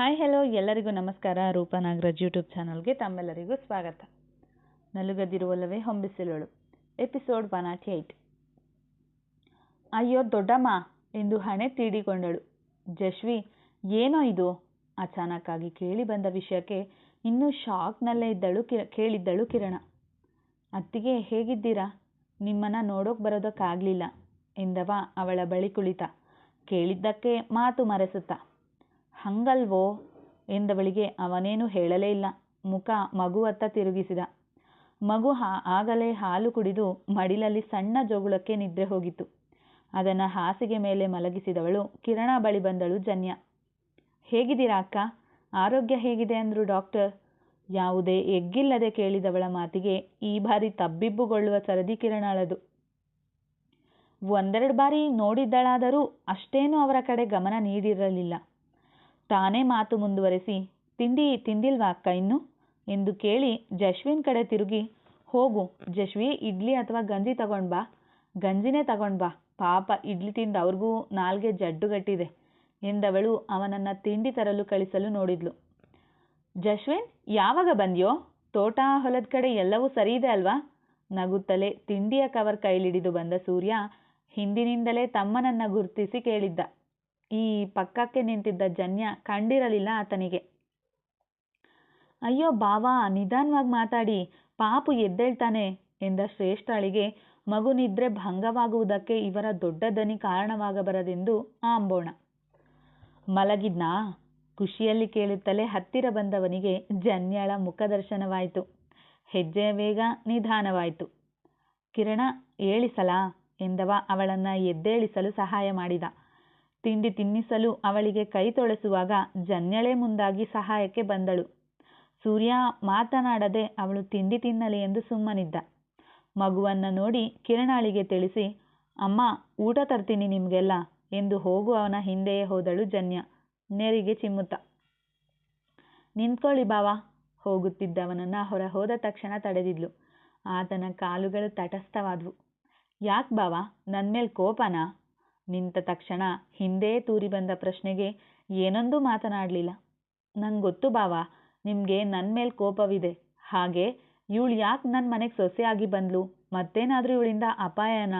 Hi hello ಎಲ್ಲರಿಗೂ ನಮಸ್ಕಾರ. Roopa Nagaraj YouTube ಚಾನಲ್ಗೆ ತಮ್ಮೆಲ್ಲರಿಗೂ ಸ್ವಾಗತ. ನಲುಗದಿರುವಲ್ಲವೇ ಹೊಂಬಿಸಿಲೋಳು. ಎಪಿಸೋಡ್ ಒನ್ ನಾಟ್ ಏಯ್ಟ್ ಅಯ್ಯೋ, ದೊಡ್ಡಮ್ಮ ಎಂದು ಹಣೆ ತೀಡಿಕೊಂಡಳು. ಜಶ್ವಿ, ಏನೋ ಇದು? ಅಚಾನಕ್ಕಾಗಿ ಕೇಳಿ ಬಂದ ವಿಷಯಕ್ಕೆ ಇನ್ನೂ ಶಾಕ್ನಲ್ಲೇ ಇದ್ದಳು ಕಿರ, ಕೇಳಿದ್ದಳು ಕಿರಣ. ಅತ್ತಿಗೆ, ಹೇಗಿದ್ದೀರಾ? ನಿಮ್ಮನ್ನ ನೋಡೋಕೆ ಬರೋದಕ್ಕಾಗಲಿಲ್ಲ ಎಂದವ ಅವಳ ಬಳಿ ಕುಳಿತ. ಕೇಳಿದ್ದಕ್ಕೆ ಮಾತು ಮರೆಸುತ್ತಾ. ಹಂಗಲ್ವೋ? ಎಂದವಳಿಗೆ ಅವನೇನು ಹೇಳಲೇ ಇಲ್ಲ. ಮುಖ ಮಗುವತ್ತ ತಿರುಗಿಸಿದ. ಮಗು ಆಗಲೇ ಹಾಲು ಕುಡಿದು ಮಡಿಲಲ್ಲಿ ಸಣ್ಣ ಜೋಗುಳಕ್ಕೆ ನಿದ್ರೆ ಹೋಗಿತ್ತು. ಅದನ್ನು ಹಾಸಿಗೆ ಮೇಲೆ ಮಲಗಿಸಿದವಳು ಕಿರಣ ಬಳಿ ಬಂದಳು ಜನ್ಯ. ಹೇಗಿದ್ದೀರಾ ಅಕ್ಕ? ಆರೋಗ್ಯ ಹೇಗಿದೆ ಅಂದರು ಡಾಕ್ಟರ್. ಯಾವುದೇ ಎಗ್ಗಿಲ್ಲದೆ ಕೇಳಿದವಳ ಮಾತಿಗೆ ಈ ಬಾರಿ ತಬ್ಬಿಬ್ಬುಗೊಳ್ಳುವ ಸರದಿ ಕಿರಣಳದು ಒಂದೆರಡು ಬಾರಿ ನೋಡಿದ್ದಳಾದರೂ ಅಷ್ಟೇನೂ ಅವರ ಕಡೆ ಗಮನ ನೀಡಿರಲಿಲ್ಲ. ತಾನೇ ಮಾತು ಮುಂದುವರೆಸಿ, ತಿಂಡಿ ತಿಂದಿಲ್ವಾ ಅಕ್ಕ ಇನ್ನು? ಎಂದು ಕೇಳಿ ಜಶ್ವಿನ್ ಕಡೆ ತಿರುಗಿ, ಹೋಗು, ಜಶ್ವಿ, ಇಡ್ಲಿ ಅಥವಾ ಗಂಜಿ ತಗೊಂಡ್ ಬಾ. ಗಂಜಿನೇ ತಗೊಂಡ್ ಬಾ. ಪಾಪ ಇಡ್ಲಿ ತಿಂದು ಅವ್ರಿಗೂ ನಾಲ್ಗೆ ಜಡ್ಡುಗಟ್ಟಿದೆ ಎಂದವಳು ಅವನನ್ನು ತಿಂಡಿ ತರಲು ಕಳಿಸಲು ನೋಡಿದ್ಲು. ಜಶ್ವಿನ್, ಯಾವಾಗ ಬಂದ್ಯೋ? ತೋಟ ಹೊಲದ ಕಡೆ ಎಲ್ಲವೂ ಸರಿ ಇದೆ ಅಲ್ವಾ? ನಗುತ್ತಲೇ ತಿಂಡಿಯ ಕವರ್ ಕೈಲಿಡಿದು ಬಂದ ಸೂರ್ಯ ಹಿಂದಿನಿಂದಲೇ ತಮ್ಮನನ್ನ ಗುರುತಿಸಿ ಕೇಳಿದ್ದ. ಈ ಪಕ್ಕಕ್ಕೆ ನಿಂತಿದ್ದ ಜನ್ಯ ಕಂಡಿರಲಿಲ್ಲ ಆತನಿಗೆ. ಅಯ್ಯೋ ಬಾವಾ, ನಿಧಾನವಾಗಿ ಮಾತಾಡಿ, ಪಾಪು ಎದ್ದೇಳ್ತಾನೆ ಎಂದ ಶ್ರೇಷ್ಠಳಿಗೆ ಮಗು ನಿದ್ರೆ ಭಂಗವಾಗುವುದಕ್ಕೆ ಇವರ ದೊಡ್ಡ ದನಿ ಕಾರಣವಾಗಬಾರದೆಂದು ಆಂಬೋಣ. ಮಲಗಿದ್ನಾ? ಖುಷಿಯಲ್ಲಿ ಕೇಳುತ್ತಲೇ ಹತ್ತಿರ ಬಂದವನಿಗೆ ಜನ್ಯಳ ಮುಖದರ್ಶನವಾಯಿತು. ಹೆಜ್ಜೆಯ ವೇಗ ನಿಧಾನವಾಯಿತು. ಕಿರಣ, ಏಳಿಸಲಾ? ಎಂದವ ಅವಳನ್ನ ಎದ್ದೇಳಿಸಲು ಸಹಾಯ ಮಾಡಿದ. ತಿಂಡಿ ತಿನ್ನಿಸಲು ಅವಳಿಗೆ ಕೈ ತೊಳೆಸುವಾಗ ಜನ್ಯಳೇ ಮುಂದಾಗಿ ಸಹಾಯಕ್ಕೆ ಬಂದಳು. ಸೂರ್ಯ ಮಾತನಾಡದೆ ಅವಳು ತಿಂಡಿ ತಿನ್ನಲಿ ಎಂದು ಸುಮ್ಮನಿದ್ದ. ಮಗುವನ್ನ ನೋಡಿ ಕಿರಣಾಳಿಗೆ ತಿಳಿಸಿ, ಅಮ್ಮ, ಊಟ ತರ್ತೀನಿ ನಿಮಗೆಲ್ಲ ಎಂದು ಹೋಗುವವನ ಹಿಂದೆಯೇ ಹೋದಳು ಜನ್ಯ. ನೆರಿಗೆ ಚಿಮ್ಮುತ್ತ, ನಿಂತ್ಕೊಳ್ಳಿ ಬಾವಾ ಹೋಗುತ್ತಿದ್ದವನನ್ನ ಹೊರ ಹೋದ ತಕ್ಷಣ ತಡೆದಿದ್ಲು. ಆತನ ಕಾಲುಗಳು ತಟಸ್ಥವಾದ್ವು. ಯಾಕೆ ಬಾವಾ? ನನ್ನ ಮೇಲೆ ಕೋಪನಾ? ನಿಂತ ತಕ್ಷಣ ಹಿಂದೆ ತೂರಿ ಬಂದ ಪ್ರಶ್ನೆಗೆ ಏನೊಂದೂ ಮಾತನಾಡಲಿಲ್ಲ. ನಂಗೊತ್ತು ಗೊತ್ತು ಬಾವಾ, ನಿಮಗೆ ನನ್ನ ಮೇಲೆ ಕೋಪವಿದೆ. ಹಾಗೆ ಇವಳು ಯಾಕೆ ನನ್ನ ಮನೆಗೆ ಸೊಸೆಯಾಗಿ ಬಂದ್ಲು? ಮತ್ತೇನಾದರೂ ಇವಳಿಂದ ಅಪಾಯನ?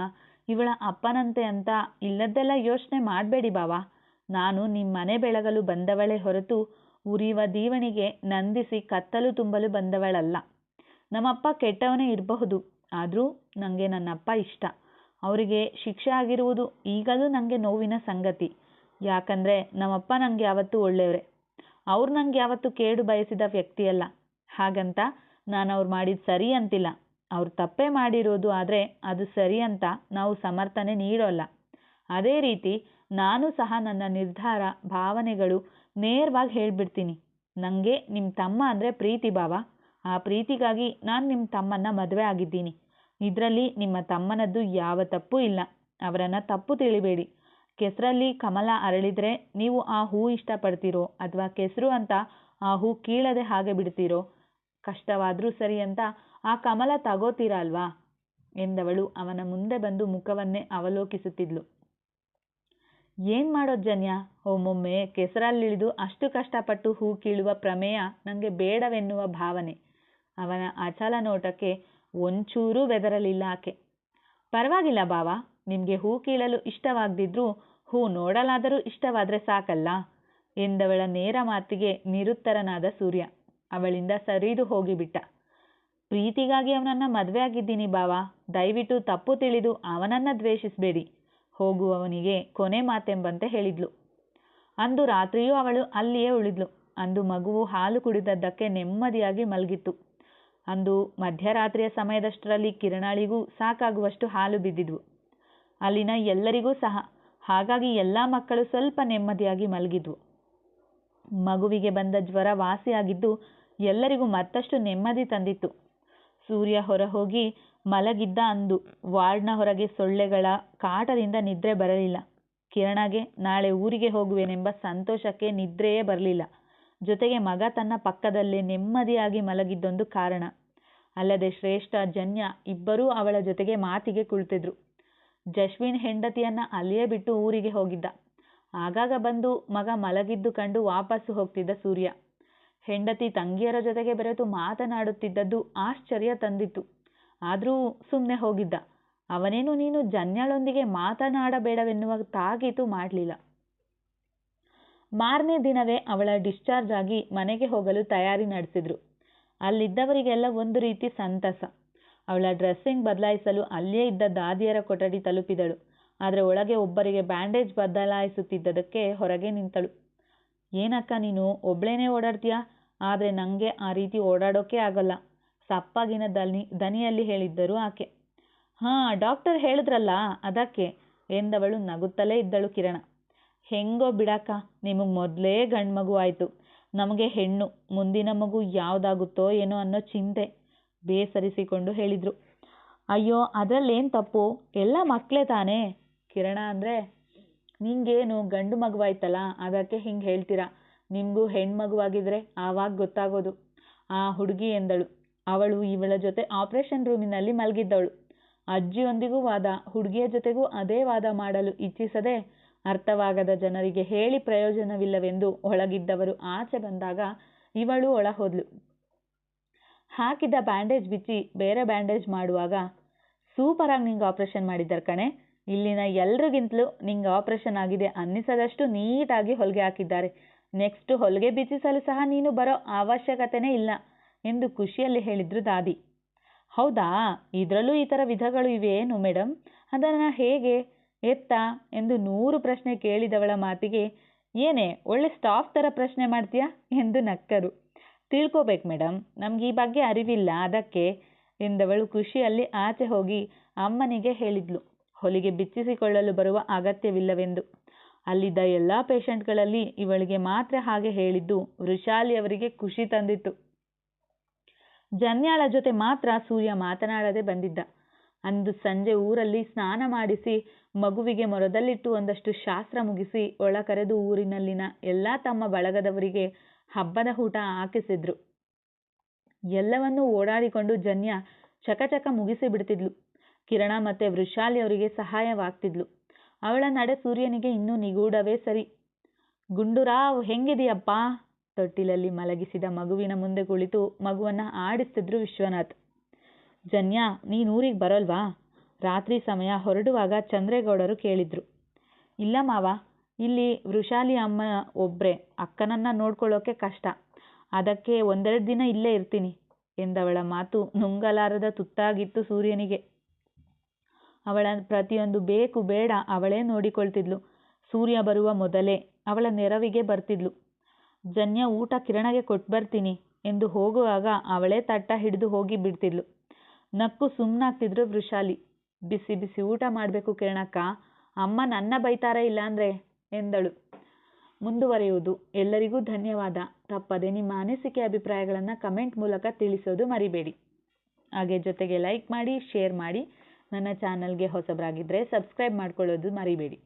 ಇವಳ ಅಪ್ಪನಂತೆ ಅಂತ ಇಲ್ಲದ್ದೆಲ್ಲ ಯೋಚನೆ ಮಾಡಬೇಡಿ ಬಾವ. ನಾನು ನಿಮ್ಮ ಮನೆ ಬೆಳಗಲು ಬಂದವಳೇ ಹೊರತು ಉರಿಯುವ ದೀವಣಿಗೆ ನಂದಿಸಿ ಕತ್ತಲು ತುಂಬಲು ಬಂದವಳಲ್ಲ. ನಮ್ಮಪ್ಪ ಕೆಟ್ಟವನೇ ಇರಬಹುದು. ಆದರೂ ನನಗೆ ನನ್ನಪ್ಪ ಇಷ್ಟ. ಅವರಿಗೆ ಶಿಕ್ಷೆ ಆಗಿರುವುದು ಈಗಲೂ ನನಗೆ ನೋವಿನ ಸಂಗತಿ. ಯಾಕಂದರೆ ನಮ್ಮಪ್ಪ ನನಗೆ ಯಾವತ್ತೂ ಒಳ್ಳೆಯವರೇ. ಅವ್ರು ನನಗೆ ಯಾವತ್ತು ಕೇಡು ಬಯಸಿದ ವ್ಯಕ್ತಿಯಲ್ಲ. ಹಾಗಂತ ನಾನು ಅವ್ರು ಮಾಡಿದ ಸರಿ ಅಂತಿಲ್ಲ. ಅವ್ರು ತಪ್ಪೇ ಮಾಡಿರೋದು ಆದರೆ ಅದು ಸರಿ ಅಂತ ನಾವು ಸಮರ್ಥನೆ ನೀಡೋಲ್ಲ. ಅದೇ ರೀತಿ ನಾನು ಸಹ ನನ್ನ ನಿರ್ಧಾರ, ಭಾವನೆಗಳು ನೇರವಾಗಿ ಹೇಳಿಬಿಡ್ತೀನಿ. ನನಗೆ ನಿಮ್ಮ ತಮ್ಮ ಅಂದರೆ ಪ್ರೀತಿ ಭಾವ. ಆ ಪ್ರೀತಿಗಾಗಿ ನಾನು ನಿಮ್ಮ ತಮ್ಮನ್ನ ಮದುವೆ ಆಗಿದ್ದೀನಿ. ಇದರಲ್ಲಿ ನಿಮ್ಮ ತಮ್ಮನದ್ದು ಯಾವ ತಪ್ಪು ಇಲ್ಲ. ಅವರನ್ನು ತಪ್ಪು ತಿಳಿಬೇಡಿ. ಕೆಸರಲ್ಲಿ ಕಮಲ ಅರಳಿದ್ರೆ ನೀವು ಆ ಹೂ ಇಷ್ಟಪಡ್ತೀರೋ ಅಥವಾ ಕೆಸರು ಅಂತ ಆ ಹೂ ಕೀಳದೆ ಹಾಗೆ ಬಿಡ್ತೀರೋ? ಕಷ್ಟವಾದರೂ ಸರಿ ಅಂತ ಆ ಕಮಲ ತಗೋತೀರಾ ಅಲ್ವಾ? ಎಂದವಳು ಅವನ ಮುಂದೆ ಬಂದು ಮುಖವನ್ನೇ ಅವಲೋಕಿಸುತ್ತಿದ್ಲು. ಏನ್ ಮಾಡೋದು ಜನ್ಯ? ಒಮ್ಮೊಮ್ಮೆ ಕೆಸರಲ್ಲಿಳಿದು ಅಷ್ಟು ಕಷ್ಟಪಟ್ಟು ಹೂ ಕೀಳುವ ಪ್ರಮೇಯ ನನಗೆ ಬೇಡವೆನ್ನುವ ಭಾವನೆ. ಅವನ ಅಚಲ ನೋಟಕ್ಕೆ ಒಂಚೂರೂ ಬೆದರಲಿಲ್ಲ ಆಕೆ. ಪರವಾಗಿಲ್ಲ ಬಾವ, ನಿಮಗೆ ಹೂ ಕೀಳಲು ಇಷ್ಟವಾಗದಿದ್ರೂ ಹೂ ನೋಡಲಾದರೂ ಇಷ್ಟವಾದರೆ ಸಾಕಲ್ಲ ಎಂದವಳ ನೇರ ಮಾತಿಗೆ ನಿರುತ್ತರನಾದ ಸೂರ್ಯ. ಅವಳಿಂದ ಸರಿದು ಹೋಗಿಬಿಟ್ಟ. ಪ್ರೀತಿಗಾಗಿ ಅವನನ್ನ ಮದುವೆ ಆಗಿದ್ದೀನಿ ಬಾವ, ದಯವಿಟ್ಟು ತಪ್ಪು ತಿಳಿದು ಅವನನ್ನ ದ್ವೇಷಿಸಬೇಡಿ, ಹೋಗುವವನಿಗೆ ಕೊನೆ ಮಾತೆಂಬಂತೆ ಹೇಳಿದ್ಲು. ಅಂದು ರಾತ್ರಿಯೂ ಅವಳು ಅಲ್ಲಿಯೇ ಉಳಿದ್ಲು. ಅಂದು ಮಗುವು ಹಾಲು ಕುಡಿದದ್ದಕ್ಕೆ ನೆಮ್ಮದಿಯಾಗಿ ಮಲಗಿತ್ತು. ಅಂದು ಮಧ್ಯರಾತ್ರಿಯ ಸಮಯದಷ್ಟರಲ್ಲಿ ಕಿರಣಾಳಿಗೂ ಸಾಕಾಗುವಷ್ಟು ಹಾಲು ಬಿದ್ದಿದ್ವು. ಅಲ್ಲಿನ ಎಲ್ಲರಿಗೂ ಸಹ, ಹಾಗಾಗಿ ಎಲ್ಲ ಮಕ್ಕಳು ಸ್ವಲ್ಪ ನೆಮ್ಮದಿಯಾಗಿ ಮಲಗಿದ್ವು. ಮಗುವಿಗೆ ಬಂದ ಜ್ವರ ವಾಸಿಯಾಗಿದ್ದು ಎಲ್ಲರಿಗೂ ಮತ್ತಷ್ಟು ನೆಮ್ಮದಿ ತಂದಿತ್ತು. ಸೂರ್ಯ ಹೊರ ಹೋಗಿ ಮಲಗಿದ್ದ ಅಂದು ವಾರ್ಡ್ನ ಹೊರಗೆ ಸೊಳ್ಳೆಗಳ ಕಾಟದಿಂದ ನಿದ್ರೆ ಬರಲಿಲ್ಲ. ಕಿರಣಗೆ, ನಾಳೆ ಊರಿಗೆ ಹೋಗುವೆನೆಂಬ ಸಂತೋಷಕ್ಕೆ ನಿದ್ರೆಯೇ ಬರಲಿಲ್ಲ. ಜೊತೆಗೆ ಮಗ ತನ್ನ ಪಕ್ಕದಲ್ಲೇ ನೆಮ್ಮದಿಯಾಗಿ ಮಲಗಿದ್ದೊಂದು ಕಾರಣ. ಅಲ್ಲದೆ ಶ್ರೇಷ್ಠ ಜನ್ಯ ಇಬ್ಬರೂ ಅವಳ ಜೊತೆಗೆ ಮಾತಿಗೆ ಕುಳಿತಿದ್ರು. ಜಶ್ವಿನ್ ಹೆಂಡತಿಯನ್ನ ಅಲ್ಲಿಯೇ ಬಿಟ್ಟು ಊರಿಗೆ ಹೋಗಿದ್ದ. ಆಗಾಗ ಬಂದು ಮಗ ಮಲಗಿದ್ದು ಕಂಡು ವಾಪಸ್ಸು ಹೋಗ್ತಿದ್ದ ಸೂರ್ಯ. ಹೆಂಡತಿ ತಂಗಿಯರ ಜೊತೆಗೆ ಬೆರೆತು ಮಾತನಾಡುತ್ತಿದ್ದದ್ದು ಆಶ್ಚರ್ಯ ತಂದಿತ್ತು. ಆದರೂ ಸುಮ್ಮನೆ ಹೋಗಿದ್ದ. ಅವನೇನು ನೀನು ಜನ್ಯಳೊಂದಿಗೆ ಮಾತನಾಡಬೇಡವೆನ್ನುವ ತಾಗೀತು ಮಾಡಲಿಲ್ಲ. ಮಾರನೇ ದಿನವೇ ಅವಳ ಡಿಸ್ಚಾರ್ಜ್ ಆಗಿ ಮನೆಗೆ ಹೋಗಲು ತಯಾರಿ ನಡೆಸಿದ್ರು. ಅಲ್ಲಿದ್ದವರಿಗೆಲ್ಲ ಒಂದು ರೀತಿ ಸಂತಸ. ಅವಳ ಡ್ರೆಸ್ಸಿಂಗ್ ಬದಲಾಯಿಸಲು ಅಲ್ಲೇ ಇದ್ದ ದಾದಿಯರ ಕೊಠಡಿ ತಲುಪಿದಳು. ಆದರೆ ಒಳಗೆ ಒಬ್ಬರಿಗೆ ಬ್ಯಾಂಡೇಜ್ ಬದಲಾಯಿಸುತ್ತಿದ್ದದಕ್ಕೆ ಹೊರಗೆ ನಿಂತಳು. ಏನಕ್ಕ ನೀನು, ಒಬ್ಳೇನೇ ಓಡಾಡ್ತೀಯಾ? ಆದರೆ ನನಗೆ ಆ ರೀತಿ ಓಡಾಡೋಕೆ ಆಗಲ್ಲ, ಸಪ್ಪಾಗಿನ ದನಿ, ದನಿಯಲ್ಲಿ ಹೇಳಿದ್ದರು ಆಕೆ. ಹಾಂ ಡಾಕ್ಟರ್ ಹೇಳಿದ್ರಲ್ಲ, ಅದಕ್ಕೆ, ಎಂದವಳು ನಗುತ್ತಲೇ ಇದ್ದಳು ಕಿರಣ. ಹೆಂಗೋ ಬಿಡಕ್ಕ, ನಿಮಗೆ ಮೊದಲೇ ಗಂಡು ಮಗು ಆಯಿತು. ನಮಗೆ ಹೆಣ್ಣು, ಮುಂದಿನ ಮಗು ಯಾವುದಾಗುತ್ತೋ ಏನೋ ಅನ್ನೋ ಚಿಂತೆ ಬೇಸರಿಸಿಕೊಂಡು ಹೇಳಿದರು. ಅಯ್ಯೋ, ಅದರಲ್ಲೇನು ತಪ್ಪು? ಎಲ್ಲ ಮಕ್ಕಳೇ ತಾನೇ? ಕಿರಣ ಅಂದರೆ, ನಿಂಗೇನು ಗಂಡು ಮಗುವಾಯ್ತಲ್ಲ, ಅದಕ್ಕೆ ಹಿಂಗೆ ಹೇಳ್ತೀರಾ? ನಿಮಗೂ ಹೆಣ್ಣು ಮಗುವಾಗಿದ್ರೆ ಆವಾಗ ಗೊತ್ತಾಗೋದು. ಆ ಹುಡುಗಿ ಎಂದಳು. ಅವಳು ಇವಳ ಜೊತೆ ಆಪರೇಷನ್ ರೂಮಿನಲ್ಲಿ ಮಲಗಿದ್ದವಳು. ಅಜ್ಜಿಯೊಂದಿಗೂ ವಾದ, ಹುಡುಗಿಯ ಜೊತೆಗೂ ಅದೇ ವಾದ ಮಾಡಲು ಇಚ್ಛಿಸದೆ ಅರ್ಥವಾಗದ ಜನರಿಗೆ ಹೇಳಿ ಪ್ರಯೋಜನವಿಲ್ಲವೆಂದು ಒಳಗಿದ್ದವರು ಆಚೆ ಬಂದಾಗ ಇವಳು ಒಳ ಹೋದ್ಲು ಹಾಕಿದ್ದ ಬ್ಯಾಂಡೇಜ್ ಬಿಚ್ಚಿ ಬೇರೆ ಬ್ಯಾಂಡೇಜ್ ಮಾಡುವಾಗ ಸೂಪರಾಗಿ ನಿಂಗೆ ಆಪರೇಷನ್ ಮಾಡಿದ್ದಾರೆ ಕಣೆ. ಇಲ್ಲಿನ ಎಲ್ರಿಗಿಂತಲೂ ನಿಂಗೆ ಆಪರೇಷನ್ ಆಗಿದೆ ಅನ್ನಿಸದಷ್ಟು ನೀಟಾಗಿ ಹೊಲಿಗೆ ಹಾಕಿದ್ದಾರೆ. ನೆಕ್ಸ್ಟ್ ಹೊಲಿಗೆ ಬಿಚ್ಚಿಸಲು ಸಹ ನೀನು ಬರೋ ಅವಶ್ಯಕತೆನೇ ಇಲ್ಲ ಎಂದು ಖುಷಿಯಲ್ಲಿ ಹೇಳಿದ್ರು ದಾದಿ. ಹೌದಾ? ಇದರಲ್ಲೂ ಈ ಥರ ವಿಧಗಳು ಏನು ಮೇಡಮ್ ಅದನ್ನು ಹೇಗೆ? ಎತ್ತ ಎಂದು ನೂರು ಪ್ರಶ್ನೆ ಕೇಳಿದವಳ ಮಾತಿಗೆ, ಏನೇ, ಒಳ್ಳೆ ಸ್ಟಾಫ್ ಥರ ಪ್ರಶ್ನೆ ಮಾಡ್ತೀಯಾ? ಎಂದು ನಕ್ಕರು. ತಿಳ್ಕೋಬೇಕು ಮೇಡಮ್ ನಮ್ಗೆ ಈ ಬಗ್ಗೆ ಅರಿವಿಲ್ಲ, ಅದಕ್ಕೆ, ಎಂದವಳು ಖುಷಿಯಲ್ಲಿ ಆಚೆ ಹೋಗಿ ಅಮ್ಮನಿಗೆ ಹೇಳಿದ್ಲು. ಹೊಲಿಗೆ ಬಿಚ್ಚಿಸಿಕೊಳ್ಳಲು ಬರುವ ಅಗತ್ಯವಿಲ್ಲವೆಂದು. ಅಲ್ಲಿದ್ದ ಎಲ್ಲ ಪೇಷಂಟ್ಗಳಲ್ಲಿ ಇವಳಿಗೆ ಮಾತ್ರ ಹಾಗೆ ಹೇಳಿದ್ದು ವೃಷಾಲಿಯವರಿಗೆ ಖುಷಿ ತಂದಿತ್ತು. ಜನ್ಯಾಳ ಜೊತೆ ಮಾತ್ರ ಸೂರ್ಯ ಮಾತನಾಡದೆ ಬಂದಿದ್ದ. ಅಂದು ಸಂಜೆ ಊರಲ್ಲಿ ಸ್ನಾನ ಮಾಡಿಸಿ ಮಗುವಿಗೆ ಮೊರದಲ್ಲಿಟ್ಟು ಒಂದಷ್ಟು ಶಾಸ್ತ್ರ ಮುಗಿಸಿ ಒಳ ಕರೆದು ಊರಿನಲ್ಲಿನ ಎಲ್ಲ ತಮ್ಮ ಬಳಗದವರಿಗೆ ಹಬ್ಬದ ಊಟ ಹಾಕಿಸಿದ್ರು. ಎಲ್ಲವನ್ನೂ ಓಡಾಡಿಕೊಂಡು ಜನ್ಯ ಚಕಚಕ ಮುಗಿಸಿ ಬಿಡ್ತಿದ್ಲು. ಕಿರಣ ಮತ್ತೆ ವೃಷಾಲಿ ಅವರಿಗೆ ಸಹಾಯವಾಗ್ತಿದ್ಲು. ಅವಳ ನಡೆ ಸೂರ್ಯನಿಗೆ ಇನ್ನೂ ನಿಗೂಢವೇ ಸರಿ. ಗುಂಡುರಾವ್ ಹೆಂಗಿದೆಯಪ್ಪ? ತೊಟ್ಟಿಲಲ್ಲಿ ಮಲಗಿಸಿದ ಮಗುವಿನ ಮುಂದೆ ಕುಳಿತು ಮಗುವನ್ನ ಆಡಿಸ್ತಿದ್ರು ವಿಶ್ವನಾಥ್. ಜನ್ಯ, ನೀನು ಊರಿಗೆ ಬರೋಲ್ವಾ? ರಾತ್ರಿ ಸಮಯ ಹೊರಡುವಾಗ ಚಂದ್ರೇಗೌಡರು ಕೇಳಿದ್ರು. ಇಲ್ಲ ಮಾವ, ಇಲ್ಲಿ ವೃಷಾಲಿ ಅಮ್ಮ ಒಬ್ಬರೇ ಅಕ್ಕನನ್ನ ನೋಡ್ಕೊಳ್ಳೋಕೆ ಕಷ್ಟ. ಅದಕ್ಕೆ ಒಂದೆರಡು ದಿನ ಇಲ್ಲೇ ಇರ್ತೀನಿ, ಎಂದವಳ ಮಾತು ನುಂಗಲಾರದ ತುತ್ತಾಗಿತ್ತು ಸೂರ್ಯನಿಗೆ. ಅವಳ ಪ್ರತಿಯೊಂದು ಬೇಕು ಬೇಡ ಅವಳೇ ನೋಡಿಕೊಳ್ತಿದ್ಲು. ಸೂರ್ಯ ಬರುವ ಮೊದಲೇ ಅವಳ ನೆರವಿಗೆ ಬರ್ತಿದ್ಲು. ಜನ್ಯ ಊಟ ಕಿರಣಗೆ ಕೊಟ್ಟು ಬರ್ತೀನಿ ಎಂದು ಹೋಗುವಾಗ ಅವಳೇ ತಟ್ಟ ಹಿಡಿದು ಹೋಗಿ ಬಿಡ್ತಿದ್ಲು. ನಕ್ಕು ಸುಮ್ಮನಾಗ್ತಿದ್ರು ವೃಷಾಲಿ. ಬಿಸಿ ಬಿಸಿ ಊಟ ಮಾಡಬೇಕು ಕಿರಣಕ್ಕ ಅಮ್ಮ ನನ್ನ ಬೈತಾರ ಇಲ್ಲಾಂದ್ರೆ ಎಂದಳು. ಮುಂದುವರೆಯುವುದು. ಎಲ್ಲರಿಗೂ ಧನ್ಯವಾದ. ತಪ್ಪದೆ ನಿಮ್ಮ ಅನಿಸಿಕೆ ಅಭಿಪ್ರಾಯಗಳನ್ನು ಕಮೆಂಟ್ ಮೂಲಕ ತಿಳಿಸೋದು ಮರಿಬೇಡಿ. ಹಾಗೆ ಜೊತೆಗೆ ಲೈಕ್ ಮಾಡಿ ಶೇರ್ ಮಾಡಿ. ನನ್ನ ಚಾನಲ್ಗೆ ಹೊಸಬರಾಗಿದ್ದರೆ ಸಬ್ಸ್ಕ್ರೈಬ್ ಮಾಡ್ಕೊಳ್ಳೋದು ಮರಿಬೇಡಿ.